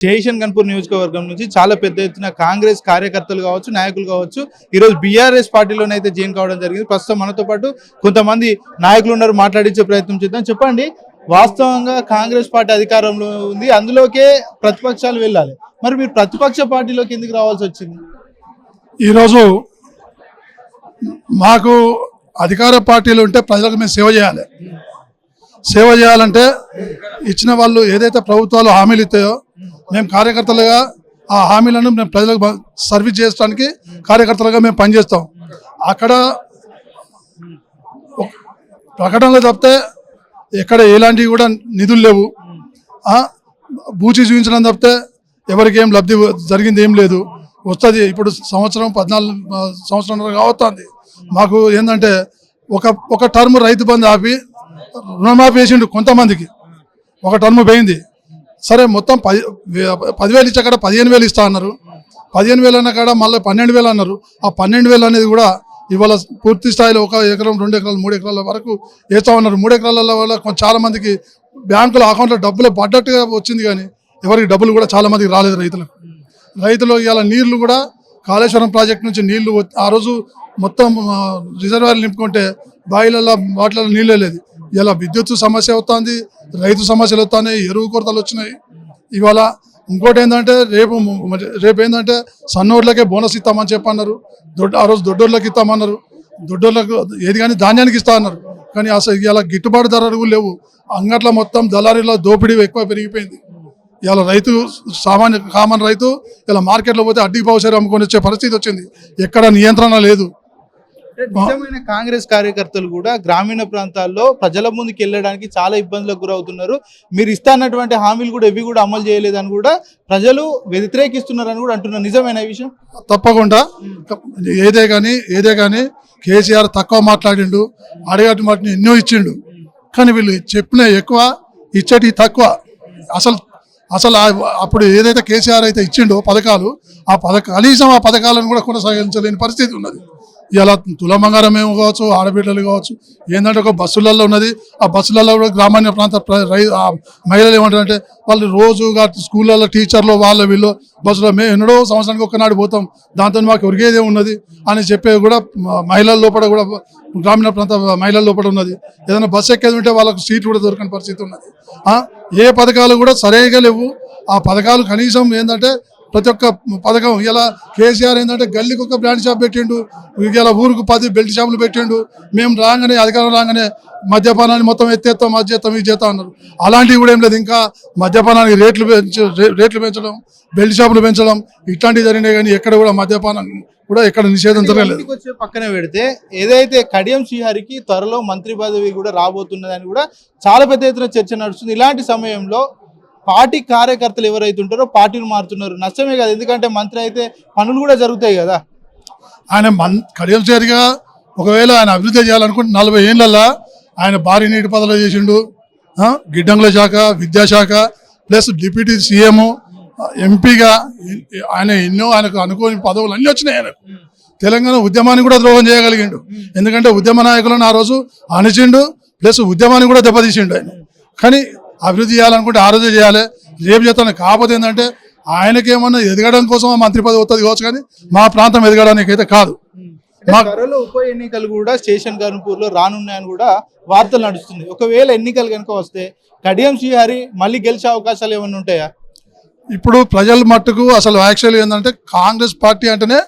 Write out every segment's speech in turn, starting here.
Station Ghanpur నియోజకవర్గం నుంచి చాలా పెద్ద ఎత్తున కాంగ్రెస్ కార్యకర్తలు కావచ్చు నాయకులు కావచ్చు ఈరోజు బీఆర్ఎస్ పార్టీలోనైతే జాయిన్ కావడం జరిగింది. ప్రస్తుతం మనతో పాటు కొంతమంది నాయకులు ఉన్నారు మాట్లాడించే ప్రయత్నం చేద్దాం. చెప్పండి వాస్తవంగా కాంగ్రెస్ పార్టీ అధికారంలో ఉంది అందులోకే ప్రతిపక్షాలు వెళ్ళాలి. మరి మీరు ప్రతిపక్ష పార్టీలోకి ఎందుకు రావాల్సి వచ్చింది? ఈరోజు మాకు అధికార పార్టీలు ఉంటే ప్రజలకు మేము సేవ చేయాలి. సేవ చేయాలంటే ఇచ్చిన వాళ్ళు ఏదైతే ప్రభుత్వాలు హామీలు ఇస్తాయో మేము కార్యకర్తలుగా ఆ హామీలను మేము ప్రజలకు సర్వీస్ చేయడానికి కార్యకర్తలుగా మేము పనిచేస్తాం. అక్కడ ప్రకటనలో ప్రకటనలు తప్పితే ఎక్కడ ఎలాంటివి కూడా నిధులు లేవు. ఆ, బూచి చూపించడం తప్పితే ఎవరికి ఏం లబ్ధి జరిగింది ఏం లేదు. వస్తుంది. ఇప్పుడు సంవత్సరం పద్నాలుగు సంవత్సరం కావస్తుంది మాకు ఏంటంటే ఒక ఒక టర్మ్ రైతు బంధు ఆపి రుణమాఫీ వేసిండు కొంతమందికి. ఒక టర్మ్ పోయింది. సరే మొత్తం పది పదివేలు ఇచ్చే కాడ పదిహేను వేలు ఇస్తా అన్నారు. పదిహేను వేలు అన్న కాడ మళ్ళీ పన్నెండు వేలు అన్నారు. ఆ పన్నెండు వేలు అనేది కూడా ఇవాళ పూర్తి స్థాయిలో ఒక ఎకరం రెండు ఎకరాలు మూడు ఎకరాల వరకు వేస్తా ఉన్నారు. మూడు ఎకరాల వల్ల చాలా మందికి బ్యాంకుల అకౌంట్లో డబ్బులు పడ్డట్టుగా వచ్చింది కానీ ఎవరికి డబ్బులు కూడా చాలా మందికి రాలేదు రైతులకు. రైతులు ఇవాళ నీళ్ళు కూడా కాళేశ్వరం ప్రాజెక్ట్ నుంచి నీళ్ళు ఆ రోజు మొత్తం రిజర్వాయర్ రిజర్వాయర్లు నింపుకుంటే బావిలలో వాటిలలో నీళ్ళు లేదు. ఇలా విద్యుత్ సమస్య అవుతుంది రైతు సమస్యలు వస్తున్నాయి ఎరువు కొరతలు వచ్చినాయి. ఇవాళ ఇంకోటి ఏంటంటే రేపు రేపు ఏంటంటే సన్నోళ్ళకే బోనస్ ఇస్తామని చెప్పన్నారు. దొడ్డ ఆ రోజు దొడ్డోళ్ళకి ఇస్తామన్నారు. దొడ్డోళ్ళకు ఏది కానీ ధాన్యానికి ఇస్తా అన్నారు. కానీ అసలు ఇలా గిట్టుబాటు ధరలు లేవు. అంగట్ల మొత్తం దళారీల దోపిడీ ఎక్కువ పెరిగిపోయింది. ఇలా రైతు సామాన్య కామన్ రైతు ఇలా మార్కెట్లో పోతే అడ్డీ పౌసరి అమ్ముకొని వచ్చే పరిస్థితి వచ్చింది. ఎక్కడ నియంత్రణ లేదు. నిజమైన కాంగ్రెస్ కార్యకర్తలు కూడా గ్రామీణ ప్రాంతాల్లో ప్రజల ముందుకు వెళ్ళడానికి చాలా ఇబ్బందులకు గురవుతున్నారు. మీరు ఇస్తానటువంటి హామీలు కూడా ఇవి కూడా అమలు చేయలేదని కూడా ప్రజలు వ్యతిరేకిస్తున్నారని కూడా అంటున్నారు. నిజమైన విషయం? తప్పకుండా. ఏదే కానీ ఏదే కానీ కేసీఆర్ తక్కువ మాట్లాడిండు అడిగటి మాటని ఎన్నో ఇచ్చిండు. కానీ వీళ్ళు చెప్పిన ఎక్కువ ఇచ్చేటి తక్కువ. అసలు అసలు అప్పుడు ఏదైతే కేసీఆర్ అయితే ఇచ్చిండో పథకాలు ఆ పథక కనీసం ఆ పథకాలను కూడా కొనసాగించలేని పరిస్థితి ఉన్నది. ఇలా తుల బంగారం ఏమో కావచ్చు ఆడబిడ్డలు కావచ్చు ఏంటంటే ఒక బస్సులలో ఉన్నది. ఆ బస్సులలో కూడా గ్రామీణ ప్రాంత మహిళలు ఏమంటారంటే వాళ్ళు రోజుగా స్కూళ్ళల్లో టీచర్లు వాళ్ళ వీళ్ళు బస్సులో మేము ఎన్నడో సంవత్సరానికి ఒక్కనాడు పోతాం దాంతో మాకు ఒరిగేదే ఉన్నది అని చెప్పేది కూడా మహిళల లోపల కూడా గ్రామీణ ప్రాంత మహిళల లోపల ఉన్నది. ఏదైనా బస్సు ఎక్కేది ఉంటే వాళ్ళకు సీట్ కూడా దొరకని పరిస్థితి ఉన్నది. ఏ పథకాలు కూడా సరిగా లేవు. ఆ పథకాలు కనీసం ఏంటంటే ప్రతి ఒక్క పథకం ఇలా కేసీఆర్ ఏంటంటే గల్లీకి ఒక బ్రాండ్ షాప్ పెట్టిండు ఇలా ఊరుకు పది బెల్ట్ షాపులు పెట్టిండు. మేము రాగానే అధికారం రాగానే మద్యపానాన్ని మొత్తం ఎత్తేస్తాం అది చేస్తాం ఇది చేస్తాం అన్నారు. అలాంటివి కూడా ఏం లేదు. ఇంకా మద్యపానానికి రేట్లు పెంచ రేట్లు పెంచడం బెల్ట్ షాపులు పెంచడం ఇట్లాంటివి జరిగినాయి కానీ ఎక్కడ కూడా మద్యపానం కూడా ఎక్కడ నిషేధం జరగలేదు. పక్కన పెడితే ఏదైతే కడియం శ్రీహరికి త్వరలో మంత్రి పదవి కూడా రాబోతున్నదని కూడా చాలా పెద్ద ఎత్తున చర్చ నడుస్తుంది. ఇలాంటి సమయంలో పార్టీ కార్యకర్తలు ఎవరైతే ఉంటారో పార్టీలు మారుతున్నారు. నష్టమే కదా ఎందుకంటే మంత్రి అయితే పనులు కూడా జరుగుతాయి కదా. ఆయన మన్ కడియల్సేరిగా చేరిగా ఒకవేళ ఆయన అభివృద్ధి చేయాలనుకుంటే నలభై ఏళ్ళల్లో ఆయన భారీ నీటి పదవులు చేసిండు. గిడ్డంగుల శాఖ విద్యాశాఖ ప్లస్ డిప్యూటీ సీఎం ఎంపీగా ఆయన ఎన్నో ఆయనకు అనుకోని పదవులు అన్నీ వచ్చినాయి ఆయనకు. తెలంగాణ ఉద్యమాన్ని కూడా ద్రోహం చేయగలిగిండు. ఎందుకంటే ఉద్యమ నాయకులను ఆ రోజు అణిచిండు ప్లస్ ఉద్యమాన్ని కూడా దెబ్బతీసిండు ఆయన. కానీ అభివృద్ధి చేయాలనుకుంటే ఆ రోజే చేయాలి. రేపు చేస్తాను. కాకపోతే ఏంటంటే ఆయనకేమన్నా ఎదగడం కోసం మంత్రి పదవి వస్తుంది కావచ్చు కానీ మా ప్రాంతం ఎదగడానికి అయితే కాదు మా- త్వరలో ఉప ఎన్నికలు కూడా స్టేషన్ గన్పూర్లో రానున్నాయని కూడా వార్తలు నడుస్తుంది ఒకవేళ ఎన్నికలు కనుక వస్తే కడియం శ్రీహరి మళ్ళీ గెలిచే అవకాశాలు ఏమైనా ఉంటాయా? ఇప్పుడు ప్రజల మట్టుకు అసలు యాక్చువల్ ఏంటంటే కాంగ్రెస్ పార్టీ అంటేనే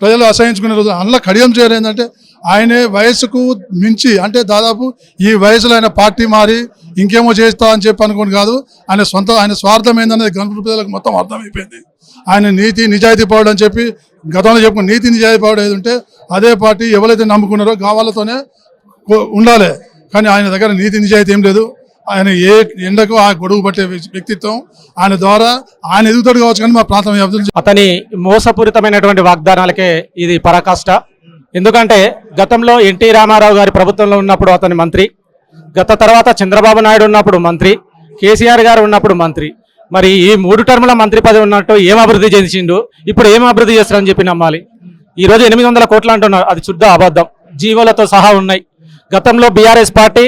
ప్రజలు అసహించుకునే రోజు అందులో కడియం చేయరు ఏంటంటే ఆయనే వయసుకు మించి అంటే దాదాపు ఈ వయసులో ఆయన పార్టీ మారి ఇంకేమో చేస్తా అని చెప్పి అనుకోని కాదు ఆయన సొంత ఆయన స్వార్థం ఏందనేది గణపతి ప్రజలకు మొత్తం అర్థమైపోయింది. ఆయన నీతి నిజాయితీ పౌరుడు అని చెప్పి గతంలో చెప్పుకున్న నీతి నిజాయితీ పౌరుడు ఏది ఉంటే అదే పార్టీ ఎవరైతే నమ్ముకున్నారో కావాలతోనే ఉండాలి. కానీ ఆయన దగ్గర నీతి నిజాయితీ ఏం లేదు. ఆయన ఏ ఎండకు ఆ గొడుగు పట్టే వ్యక్తిత్వం ఆయన ద్వారా ఆయన ఎదుగుతాడు కావచ్చు కానీ మా ప్రాంతం అభివృద్ధి అతని మోసపూరితమైనటువంటి వాగ్దానాలకే ఇది పరాకాష్ట. ఎందుకంటే గతంలో ఎన్టీ రామారావు గారి ప్రభుత్వంలో ఉన్నప్పుడు అతని మంత్రి గత తర్వాత చంద్రబాబు నాయుడు ఉన్నప్పుడు మంత్రి కేసీఆర్ గారు ఉన్నప్పుడు మంత్రి. మరి ఈ మూడు టర్ముల మంత్రి పదవి ఉన్నట్టు ఏం అభివృద్ధి చేసిండు ఇప్పుడు ఏం అభివృద్ధి చేస్తారని చెప్పి నమ్మాలి. ఈరోజు ఎనిమిది వందల కోట్లు అంటున్నారు. అది శుద్ధ అబద్ధం. జీవోలతో సహా ఉన్నాయి. గతంలో బీఆర్ఎస్ పార్టీ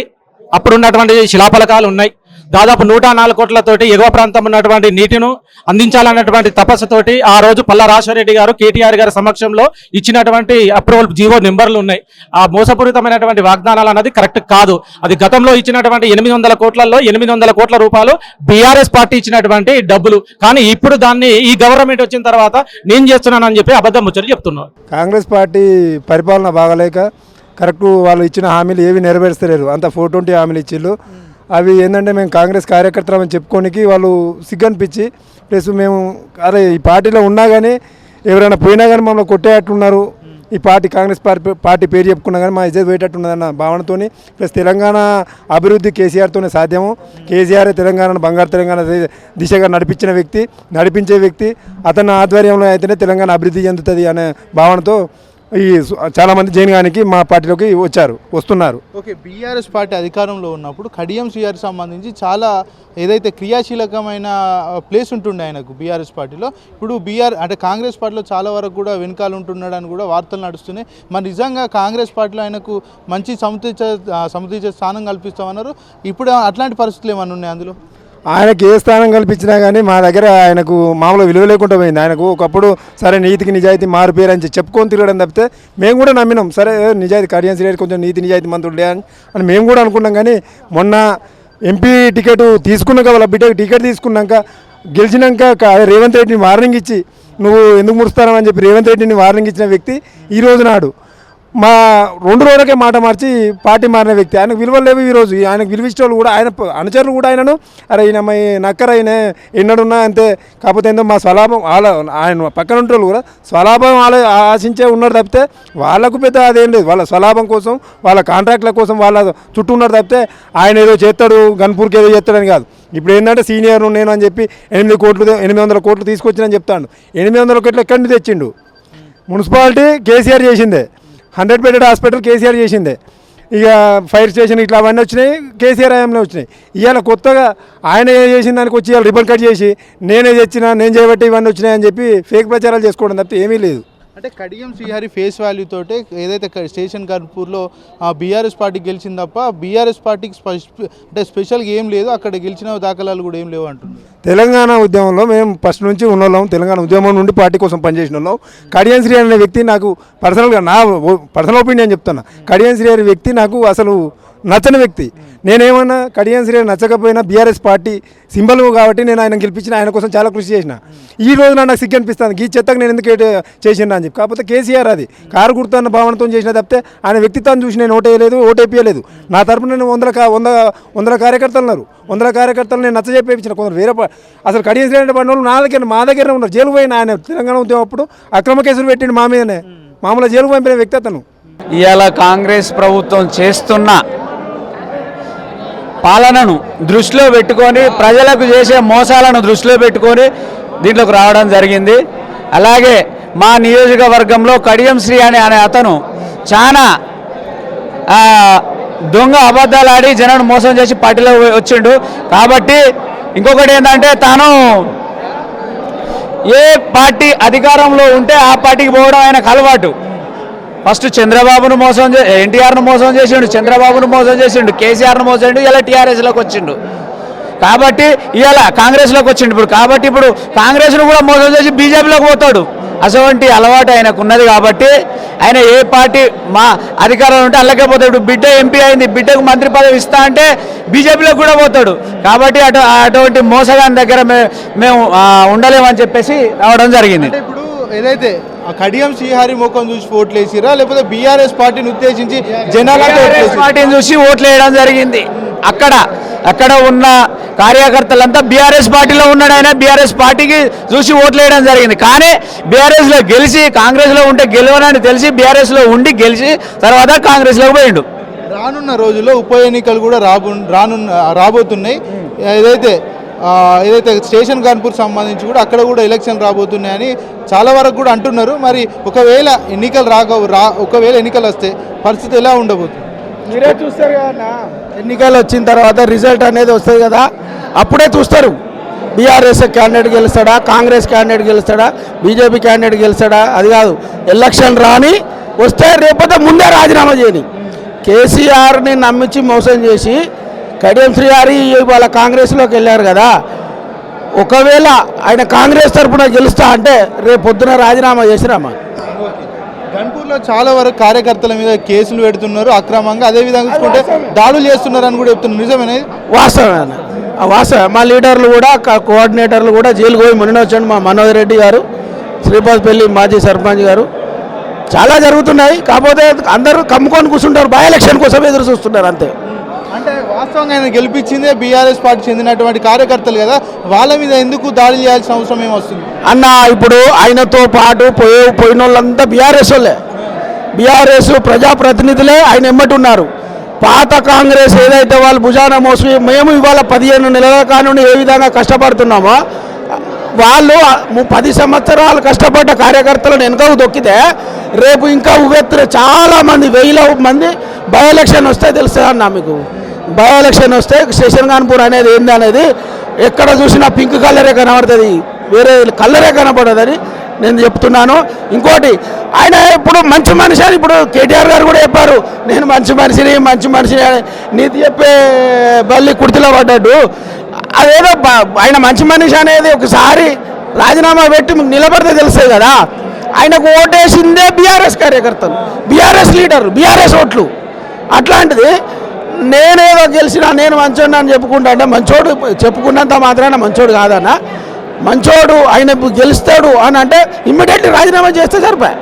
అప్పుడు ఉన్నటువంటి శిలాఫలకాలు ఉన్నాయి. దాదాపు నూట నాలుగు కోట్లతోటి ఎగువ ప్రాంతం ఉన్నటువంటి నీటిను అందించాలన్నటువంటి తపస్సుతోటి ఆ రోజు పల్లా రాజశేఖరరెడ్డి గారు కేటీఆర్ గారి సమక్షంలో ఇచ్చినటువంటి అప్రూవల్ జీవో నెంబర్లు ఉన్నాయి. ఆ మోసపూరితమైనటువంటి వాగ్దానాలు అన్నది కరెక్ట్ కాదు. అది గతంలో ఇచ్చినటువంటి ఎనిమిది వందల కోట్లలో ఎనిమిది వందల కోట్ల రూపాయలు బీఆర్ఎస్ పార్టీ ఇచ్చినటువంటి డబ్బులు. కానీ ఇప్పుడు దాన్ని ఈ గవర్నమెంట్ వచ్చిన తర్వాత నేను చేస్తున్నానని చెప్పి అబద్ధం ముచ్చట చెప్తున్నారు. కాంగ్రెస్ పార్టీ పరిపాలన బాగలేక కరెక్ట్ వాళ్ళు ఇచ్చిన హామీలు ఏవి నెరవేర్చలేరు అంత ఫోర్ ట్వంటీ హామీలు ఇచ్చిళ్ళు. అవి ఏంటంటే మేము కాంగ్రెస్ కార్యకర్తలు అని చెప్పుకోనికి వాళ్ళు సిగ్గనిపించి ప్లస్ మేము అరే ఈ పార్టీలో ఉన్నా కానీ ఎవరైనా పోయినా కానీ మమ్మల్ని కొట్టేటట్టున్నారు. ఈ పార్టీ కాంగ్రెస్ పార్టీ పార్టీ పేరు చెప్పుకున్నా కానీ మా ఇజ్జత్ పోయేటట్టున్నదన్న భావనతోని ప్లస్ తెలంగాణ అభివృద్ధి కేసీఆర్తోనే సాధ్యము. కేసీఆర్ తెలంగాణను బంగారు తెలంగాణ దిశగా నడిపించిన వ్యక్తి నడిపించే వ్యక్తి అతని ఆధ్వర్యంలో అయితేనే తెలంగాణ అభివృద్ధి చెందుతుంది అనే భావనతో ఈ చాలామంది చాలా మంది జైన్ గానికి మా పార్టీలోకి వచ్చారు వస్తున్నారు. ఓకే బీఆర్ఎస్ పార్టీ అధికారంలో ఉన్నప్పుడు కడియం సిఆర్ సంబంధించి చాలా ఏదైతే క్రియాశీలకమైన ప్లేస్ ఉంటుండే ఆయనకు బీఆర్ఎస్ పార్టీలో ఇప్పుడు బీఆర్ అంటే కాంగ్రెస్ పార్టీలో చాలా వరకు కూడా వెనకాల ఉంటున్నాడని కూడా వార్తలు నడుస్తున్నాయి. మరి నిజంగా కాంగ్రెస్ పార్టీలో ఆయనకు మంచి సముచిత సముచిత స్థానం కల్పిస్తామన్నారు. ఇప్పుడు అట్లాంటి పరిస్థితులు ఏమన్నా ఉన్నాయి అందులో? ఆయనకి ఏ స్థానం కల్పించినా కానీ మా దగ్గర ఆయనకు మామూలు విలువ లేకుండా పోయింది. ఆయనకు ఒకప్పుడు సరే నీతికి నిజాయితీ మారు పేరు అని చెప్పుకొని తిరగడం తప్పితే మేము కూడా నమ్మినాం. సరే నిజాయితీ కడియం శ్రీహరి కొంచెం నీతి నిజాయితీ మంత్రులే అని అని మేము కూడా అనుకున్నాం కానీ మొన్న ఎంపీ టికెట్ తీసుకున్నాక వాళ్ళ బిడ్డకు టికెట్ తీసుకున్నాక గెలిచినాక రేవంత్ రెడ్డిని వార్నింగ్ ఇచ్చి నువ్వు ఎందుకు ముడుస్తానని చెప్పి రేవంత్ రెడ్డిని వార్నింగ్ ఇచ్చిన వ్యక్తి ఈ రోజు నాడు. మా రెండు రోజులకే మాట మార్చి పార్టీ మారిన వ్యక్తి. ఆయనకు విలువలు లేవు ఈరోజు ఆయనకు విలువ ఇచ్చే వాళ్ళు కూడా ఆయన అనుచరులు కూడా ఆయనను అరే ఈయన మా నక్కర ఆయన ఎన్నడున్నా అంతే. కాకపోతే ఏందో మా స్వలాభం వాళ్ళ ఆయన పక్కన ఉంటే వాళ్ళు కూడా స్వలాభం వాళ్ళ ఆశించే ఉన్నారు తప్పితే వాళ్ళకు పెద్ద అదేం లేదు. వాళ్ళ స్వలాభం కోసం వాళ్ళ కాంట్రాక్ట్ల కోసం వాళ్ళ చుట్టూ ఉన్నారు తప్పితే ఆయన ఏదో చేస్తాడు గన్పూర్కి ఏదో చేస్తాడని కాదు. ఇప్పుడు ఏంటంటే సీనియర్ నేను అని చెప్పి ఎనిమిది కోట్లు ఎనిమిది వందల కోట్లు తీసుకొచ్చినని చెప్తాడు. ఎనిమిది వందల కోట్లు ఎక్కడి నుంచి తెచ్చిండు? మున్సిపాలిటీ కేసీఆర్ చేసిందే. హండ్రెడ్ బెడెడ్ హాస్పిటల్ కేసీఆర్ చేసిందే. ఇక ఫైర్ స్టేషన్ ఇట్లా అవన్నీ వచ్చినాయి కేసీఆర్ హయాంలో వచ్చినాయి. ఇవాళ కొత్తగా ఆయన చేసిన దానికి వచ్చి ఇవాళ రిబన్ కట్ చేసి నేనే తెచ్చిన నేను చేయబట్టి ఇవన్నీ వచ్చినాయని చెప్పి ఫేక్ ప్రచారాలు చేసుకోవడం తప్పితే ఏమీ లేదు. అంటే కడియం శ్రీహరి ఫేస్ వాల్యూ తోటే ఏదైతే స్టేషన్ కర్పూర్లో బీఆర్ఎస్ పార్టీ గెలిచింది తప్ప బీఆర్ఎస్ పార్టీకి అంటే స్పెషల్గా ఏం లేదు అక్కడ గెలిచిన దాఖలాలు కూడా ఏం లేవు అంటున్నారు. తెలంగాణ ఉద్యమంలో మేము ఫస్ట్ నుంచి ఉన్నోళ్ళం తెలంగాణ ఉద్యమం నుండి పార్టీ కోసం పనిచేసిన వాళ్ళం. కడియం శ్రీ అనే వ్యక్తి నాకు పర్సనల్గా నా పర్సనల్ ఒపీనియన్ చెప్తున్నా. కడియం శ్రీ అనే వ్యక్తి నాకు అసలు నచ్చని వ్యక్తి. నేనేమన్నా కడియం శ్రీ నచ్చకపోయినా బీఆర్ఎస్ పార్టీ సింబల్ కాబట్టి నేను ఆయన గెలిపించిన ఆయన కోసం చాలా కృషి చేసిన. ఈ రోజు నాకు సిగ్గు అనిపిస్తాను ఈ చెత్తకు నేను ఎందుకు చేసిన అని చెప్పి. కాకపోతే కేసీఆర్ అది. కారు గుర్తున్న భావనతో చేసిన తప్పితే ఆయన వ్యక్తిత్వాన్ని చూసి నేను ఓటేయలేదు ఓటేపియలేదు నా తరపున నేను వందల వంద వందల కార్యకర్తలు ఉన్నారు. వందల కార్యకర్తలు నేను నచ్చజెప్పేపించిన కొందరు వేరే అసలు కడియం శ్రీ అంటే పడిన వాళ్ళు నా దగ్గర మా దగ్గర ఉన్నారు. జైలు పోయిన ఆయన తెలంగాణ ఉద్యమం అప్పుడు అక్రమ కేసులు పెట్టిండు మా మీదనే. మామూలుగా జైలు పంపిన వ్యక్తి అతను. ఇవాళ కాంగ్రెస్ ప్రభుత్వం చేస్తున్న పాలనను దృష్టిలో పెట్టుకొని ప్రజలకు చేసే మోసాలను దృష్టిలో పెట్టుకొని దీంట్లోకి రావడం జరిగింది. అలాగే మా నియోజకవర్గంలో కడియం శ్రీ అనే అనే అతను చాలా దొంగ అబద్ధాలు ఆడి జనాన్ని మోసం చేసి పార్టీలో వచ్చిండు. కాబట్టి ఇంకొకటి ఏంటంటే తాను ఏ పార్టీ అధికారంలో ఉంటే ఆ పార్టీకి పోవడం ఆయనకు అలవాటు. ఫస్ట్ చంద్రబాబును మోసం చే ఎన్టీఆర్ను మోసం చేసిండు చంద్రబాబును మోసం చేసిండు కేసీఆర్ను మోసం చేసిండు ఇలా టీఆర్ఎస్లోకి వచ్చిండు. కాబట్టి ఇవాళ కాంగ్రెస్లోకి వచ్చిండు ఇప్పుడు. కాబట్టి ఇప్పుడు కాంగ్రెస్ను కూడా మోసం చేసి బీజేపీలోకి పోతాడు. అటువంటి అలవాటు ఆయనకు ఉన్నది కాబట్టి ఆయన ఏ పార్టీ మా అధికారంలో ఉంటే అల్లకే పోతాడు. ఇప్పుడు బిడ్డ ఎంపీ అయింది బిడ్డకు మంత్రి పదవి ఇస్తా అంటే బీజేపీలోకి కూడా పోతాడు. కాబట్టి అటు అటువంటి మోసగాని దగ్గర మేము ఉండలేమని చెప్పేసి రావడం జరిగింది. ఇప్పుడు ఏదైతే కడియం శ్రీహరి ముఖం చూసి ఓట్లు వేసిరా? లేకపోతే బీఆర్ఎస్ పార్టీని ఉద్దేశించి వేసిర్రా? పార్టీని చూసి ఓట్లు వేయడం జరిగింది. అక్కడ అక్కడ ఉన్న కార్యకర్తలంతా బీఆర్ఎస్ పార్టీలో ఉన్నాడు ఆయన. బీఆర్ఎస్ పార్టీకి చూసి ఓట్లు వేయడం జరిగింది. కానీ బీఆర్ఎస్లో గెలిచి కాంగ్రెస్లో ఉంటే గెలవనని తెలిసి బీఆర్ఎస్లో ఉండి గెలిచి తర్వాత కాంగ్రెస్లోకి పోయిండు. రానున్న రోజుల్లో ఉప ఎన్నికలు కూడా రాబో రానున్న రాబోతున్నాయి. ఏదైతే ఏదైతే స్టేషన్ కాన్పూర్ సంబంధించి కూడా అక్కడ కూడా ఎలక్షన్ రాబోతున్నాయని చాలా వరకు కూడా అంటున్నారు. మరి ఒకవేళ ఎన్నికలు రాక రా ఒకవేళ ఎన్నికలు వస్తే పరిస్థితి ఎలా ఉండబోతుంది? మీరే చూస్తారు కదా ఎన్నికలు వచ్చిన తర్వాత రిజల్ట్ అనేది వస్తుంది కదా. అప్పుడే చూస్తారు. బీఆర్ఎస్ క్యాండిడేట్ గెలుస్తాడా? కాంగ్రెస్ క్యాండిడేట్ గెలుస్తాడా? బీజేపీ క్యాండిడేట్ గెలుస్తాడా? అది కాదు. ఎలక్షన్ రాని వస్తే రేపొద్దు ముందే రాజీనామా చేయని కేసీఆర్ని నమ్మించి మోసం చేసి కడియం శ్రీహారి ఇవాళ కాంగ్రెస్లోకి వెళ్ళారు కదా. ఒకవేళ ఆయన కాంగ్రెస్ తరఫున గెలుస్తా అంటే రేపు పొద్దున రాజీనామా చేసిరామా గన్పూర్లో చాలా వరకు కార్యకర్తల మీద కేసులు పెడుతున్నారు అక్రమంగా. అదే విధంగా చూసుకుంటే దాడులు చేస్తున్నారు అని కూడా చెప్తున్నారు. నిజమేనా? వాస్తవమే ఆ వాస్తవం మా లీడర్లు కూడా కోఆర్డినేటర్లు కూడా జైలుకు పోయి మొన్న వచ్చాడు మా మనోహర్ రెడ్డి గారు శ్రీపాదపల్లి మాజీ సర్పంచ్ గారు. చాలా జరుగుతున్నాయి. కాకపోతే అందరూ కమ్ముకొని కూర్చుంటారు. బై ఎలక్షన్ కోసం ఎదురు చూస్తున్నారు అంతే. వాస్తవంగా ఆయన గెలిపించిందే బీఆర్ఎస్ పార్టీ చెందినటువంటి కార్యకర్తలు కదా. వాళ్ళ మీద ఎందుకు దాడి చేయాల్సిన అవసరం ఏమొస్తుంది అన్న ఇప్పుడు ఆయనతో పాటు పోయే పోయిన వాళ్ళంతా బీఆర్ఎస్ వాళ్ళే. బీఆర్ఎస్ ప్రజాప్రతినిధులే ఆయన ఎమ్మటి ఉన్నారు పాత కాంగ్రెస్ ఏదైతే వాళ్ళు భుజాన మోసి మేము ఇవాళ పదిహేను నెలల కానుండి ఏ విధంగా కష్టపడుతున్నామో వాళ్ళు పది సంవత్సరాలు కష్టపడ్డ కార్యకర్తలను వెనుకకు దొక్కితే రేపు ఇంకా ఉవ్వెత్తున చాలామంది వేల మంది బై ఎలక్షన్ వస్తే తెలుస్తుంది అన్న మీకు? బై ఎలక్షన్ వస్తే శేషన్ కాన్పూర్ అనేది ఏంది అనేది ఎక్కడ చూసినా పింక్ కలరే కనబడుతుంది. వేరే కలరే కనబడదని నేను చెప్తున్నాను. ఇంకోటి ఆయన ఇప్పుడు మంచి మనిషి అని ఇప్పుడు కేటీఆర్ గారు కూడా చెప్పారు. నేను మంచి మనిషిని మంచి మనిషిని అని నీతి చెప్పే బల్లి కుర్తిలో పడ్డాడు అదేదో ఆయన మంచి మనిషి అనేది ఒకసారి రాజీనామా పెట్టి మీకు నిలబడితే తెలుస్తుంది కదా. ఆయనకు ఓటేసిందే బీఆర్ఎస్ కార్యకర్తలు. బీఆర్ఎస్ లీడర్ బీఆర్ఎస్ ఓట్లు. అట్లాంటిది నేనేదో గెలిచినా నేను మంచోడు అని చెప్పుకుంటా అంటే మంచోడు చెప్పుకున్నంత మాత్రాన మంచోడు కాదన్న. మంచోడు ఆయన గెలుస్తాడు అని అంటే ఇమ్మీడియట్లీ రాజీనామా చేస్తే సరిపోయా.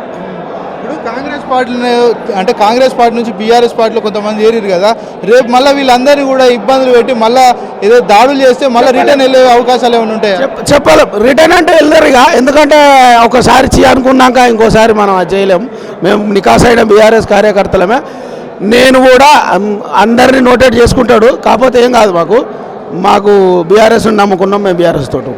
ఇప్పుడు కాంగ్రెస్ పార్టీని అంటే కాంగ్రెస్ పార్టీ నుంచి బీఆర్ఎస్ పార్టీలో కొంతమంది ఏరిరు కదా రేపు మళ్ళీ వీళ్ళందరినీ కూడా ఇబ్బందులు పెట్టి మళ్ళీ ఏదో దాడులు చేస్తే మళ్ళీ రిటర్న్ వెళ్ళే అవకాశాలు ఏమైనా ఉంటాయా? చెప్- చెప్పాలి. రిటర్న్ అంటే వెళ్ళరు ఇక. ఎందుకంటే ఒకసారి చీ అనుకున్నాక ఇంకోసారి మనం అది చేయలేం. మేము నికాస్ అయిన బీఆర్ఎస్ కార్యకర్తలమే. నేను కూడా అం- అందరినీ నోటేట్ చేసుకుంటాడు. కాకపోతే ఏం కాదు మాకు. మాకు బీఆర్ఎస్ నమ్ముకున్నాం మేము బీఆర్ఎస్ తోటి